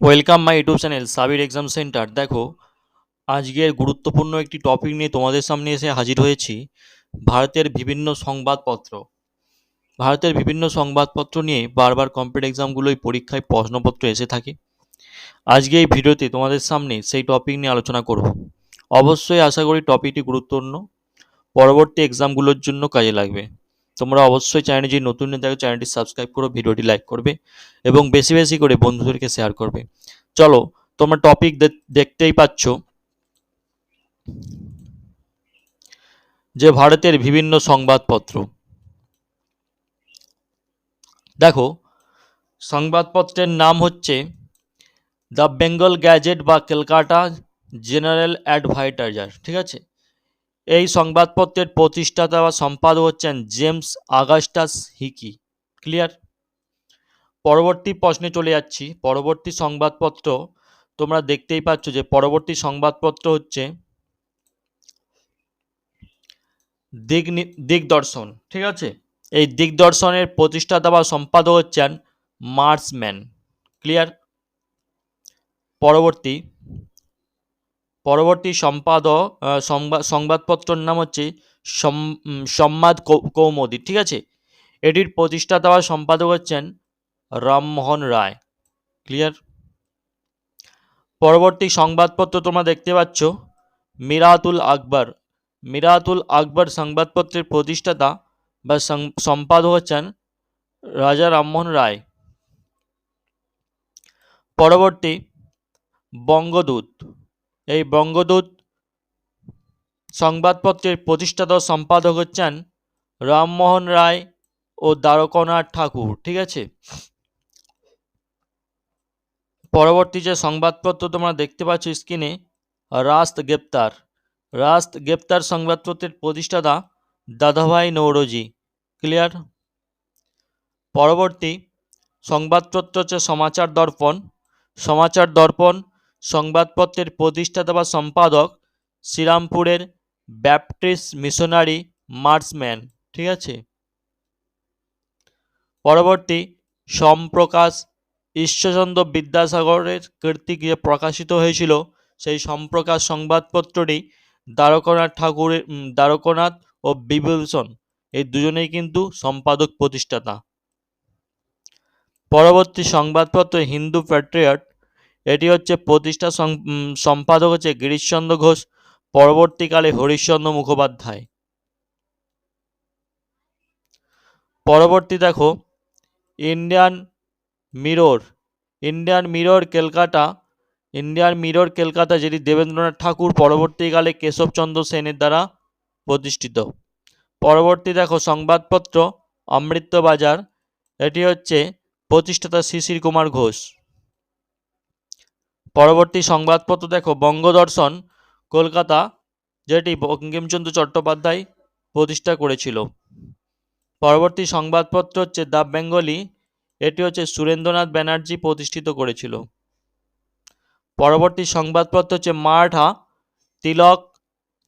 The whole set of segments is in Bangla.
Welcome my YouTube channel Sabir exam center দেখো, আজকের গুরুত্বপূর্ণ একটি টপিক নিয়ে তোমাদের সামনে এসে হাজির হয়েছি, ভারতের বিভিন্ন সংবাদপত্র। ভারতের বিভিন্ন সংবাদপত্র নিয়ে বারবার কম্পিটিভ এক্সামগুলোই পরীক্ষায় প্রশ্নপত্র এসে থাকে। আজকে এই ভিডিওতে তোমাদের সামনে সেই টপিক নিয়ে আলোচনা করব। অবশ্যই আশা করি টপিকটি গুরুত্বপূর্ণ। পরবর্তী এক্সামগুলোর জন্য কাজে লাগবে। তোমরা অবশ্যই চ্যানেলটি যে নতুন দেখো চ্যানেলটি সাবস্ক্রাইব করো, ভিডিওটি লাইক করবে এবং বেশি বেশি করে বন্ধুদেরকে শেয়ার করবে। চলো, তোমরা টপিক দেখতেই পাচ্ছ যে ভারতের বিভিন্ন সংবাদপত্র। দেখো, সংবাদপত্রের নাম হচ্ছে দ্য বেঙ্গল গ্যাজেট বা ক্যালকাটা জেনারেল অ্যাডভাইটাইজার ঠিক আছে? এই সংবাদপত্রের প্রতিষ্ঠাতা বা সম্পাদক হচ্ছেন জেমস আগাস্টাস হিকি। ক্লিয়ার? পরবর্তী প্রশ্নে চলে যাচ্ছি। পরবর্তী সংবাদপত্র, তোমরা দেখতেই পাচ্ছ যে পরবর্তী সংবাদপত্র হচ্ছে দিক দিগদর্শন, ঠিক আছে? এই দিগদর্শনের প্রতিষ্ঠাতা বা সম্পাদক হচ্ছেন মার্সম্যান। ক্লিয়ার? পরবর্তী পরবর্তী সম্পাদক সংবাদ সংবাদপত্রর নাম হচ্ছে সম্বাদ কৌমুদী, ঠিক আছে? এটির প্রতিষ্ঠাতা বা সম্পাদক হচ্ছেন রামমোহন রায়। ক্লিয়ার পরবর্তী সংবাদপত্র তোমরা দেখতে পাচ্ছ, মিরাতুল আকবর। মিরাতুল আকবর সংবাদপত্রের প্রতিষ্ঠাতা বা সম্পাদক হচ্ছেন রাজা রামমোহন রায়। পরবর্তী বঙ্গদূত। এই বঙ্গদূত সংবাদপত্রের প্রতিষ্ঠাতা সম্পাদক হচ্ছেন রামমোহন রায় ও দ্বারকনাথ ঠাকুর, ঠিক আছে? পরবর্তী যে সংবাদপত্র তোমরা দেখতে পাচ্ছ স্ক্রিনে রাস্ত গ্রেপ্তার। রাস্ত গ্রেপ্তার সংবাদপত্রের প্রতিষ্ঠাতা দাদাভাই নৌরজি ক্লিয়ার পরবর্তী সংবাদপত্র হচ্ছে সমাচার দর্পণ। সমাচার দর্পণ সংবাদপত্রের প্রতিষ্ঠাতা বা সম্পাদক শ্রীরামপুরের ব্যাপটিস্ট মিশনারি মার্সম্যান ঠিক আছে? পরবর্তী সম্প্রকাশ ঈশ্বরচন্দ্র বিদ্যাসাগরের কীর্তিকে প্রকাশিত হয়েছিল। সেই সম্প্রকাশ সংবাদপত্রটি দ্বারকনাথ ঠাকুরের দ্বারকনাথ ও বিভূষণ এই দুজনেই কিন্তু সম্পাদক প্রতিষ্ঠাতা পরবর্তী সংবাদপত্র হিন্দু প্যাট্রিয়ট এটি হচ্ছে প্রতিষ্ঠা সম্পাদক হচ্ছে গিরিশচন্দ্র ঘোষ, পরবর্তীকালে হরিশ্চন্দ্র মুখোপাধ্যায়। পরবর্তী দেখো, Indian Mirror Indian Mirror Kolkata Indian Mirror Kolkata যেটি দেবেন্দ্রনাথ ঠাকুর পরবর্তীকালে কেশবচন্দ্র সেনের দ্বারা প্রতিষ্ঠিত। পরবর্তী দেখো, সংবাদপত্র অমৃত্যবাজার এটি হচ্ছে প্রতিষ্ঠাতা শিশির কুমার ঘোষ। পরবর্তী সংবাদপত্র দেখো, বঙ্গদর্শন, কলকাতা, যেটি বঙ্কিমচন্দ্র চট্টোপাধ্যায় প্রতিষ্ঠা করেছিল। পরবর্তী সংবাদপত্র হচ্ছে দ্য বেঙ্গলি, এটি হচ্ছে সুরেন্দ্রনাথ ব্যানার্জি প্রতিষ্ঠিত করেছিল। পরবর্তী সংবাদপত্র হচ্ছে মারাঠা, তিলক,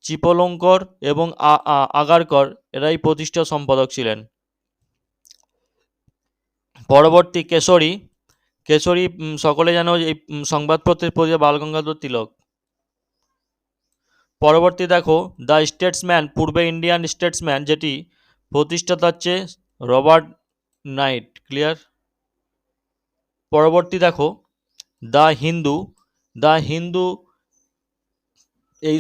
চিপলঙ্কর এবং আগারকর, এরাই প্রতিষ্ঠা সম্পাদক ছিলেন। পরবর্তী কেশরী কেশরী সকলে জানো এই সংবাদপত্রের প্রতি বালগঙ্গাধর তিলক। পরবর্তী দেখো, দ্য স্টেটসম্যান, পূর্বে ইন্ডিয়ান স্টেটসম্যান, যেটি প্রতিষ্ঠাতা হচ্ছে রবার্ট নাইট, ক্লিয়ার? পরবর্তী দেখো, দ্য হিন্দু দ্য হিন্দু এই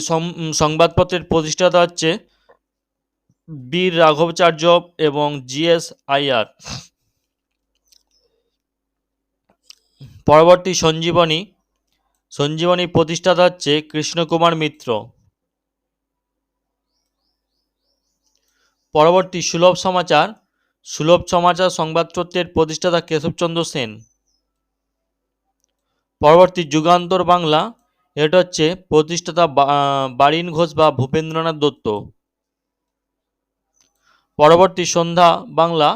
সংবাদপত্রের প্রতিষ্ঠাতা হচ্ছে বীর রাঘবচার্য এবং জিএস আইয়ার পরবর্তী সঞ্জীবনী সঞ্জীবনী প্রতিষ্ঠাতা হচ্ছে কৃষ্ণকুমার মিত্র। পরবর্তী সুলভ সমাচার সুলভ সমাচার সংবাদপত্রের প্রতিষ্ঠাতা কেশবচন্দ্র সেন। পরবর্তী যুগান্তর বাংলা, এটা হচ্ছে প্রতিষ্ঠাতা বারিন ঘোষ বা ভূপেন্দ্রনাথ দত্ত। পরবর্তী সন্ধ্যা বাংলা,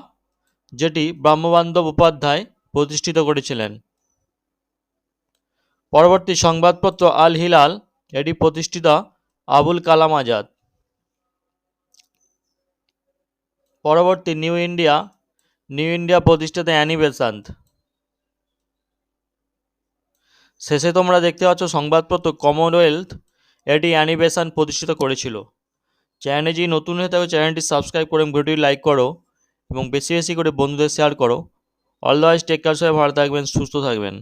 যেটি ব্রহ্মবান্ধব উপাধ্যায় প্রতিষ্ঠিত করেছিলেন। পরবর্তী সংবাদপত্র আল হিলাল, এটি প্রতিষ্ঠিতা আবুল কালাম আজাদ। পরবর্তী নিউ ইন্ডিয়া নিউ ইন্ডিয়া প্রতিষ্ঠাতা অ্যানি বেসান্ত শেষে তোমরা দেখতে পাচ্ছ সংবাদপত্র কমনওয়েলথ, এটি অ্যানিবেশন প্রতিষ্ঠিত করেছিল। চ্যানেলে যদি নতুন হয়ে থাকো, চ্যানেলটি সাবস্ক্রাইব করে ভিডিওটি লাইক করো এবং বেশি বেশি করে বন্ধুদের শেয়ার করো। অলওয়েজ টেক কেয়ার সবাই ভালো থাকবেন, সুস্থ থাকবেন।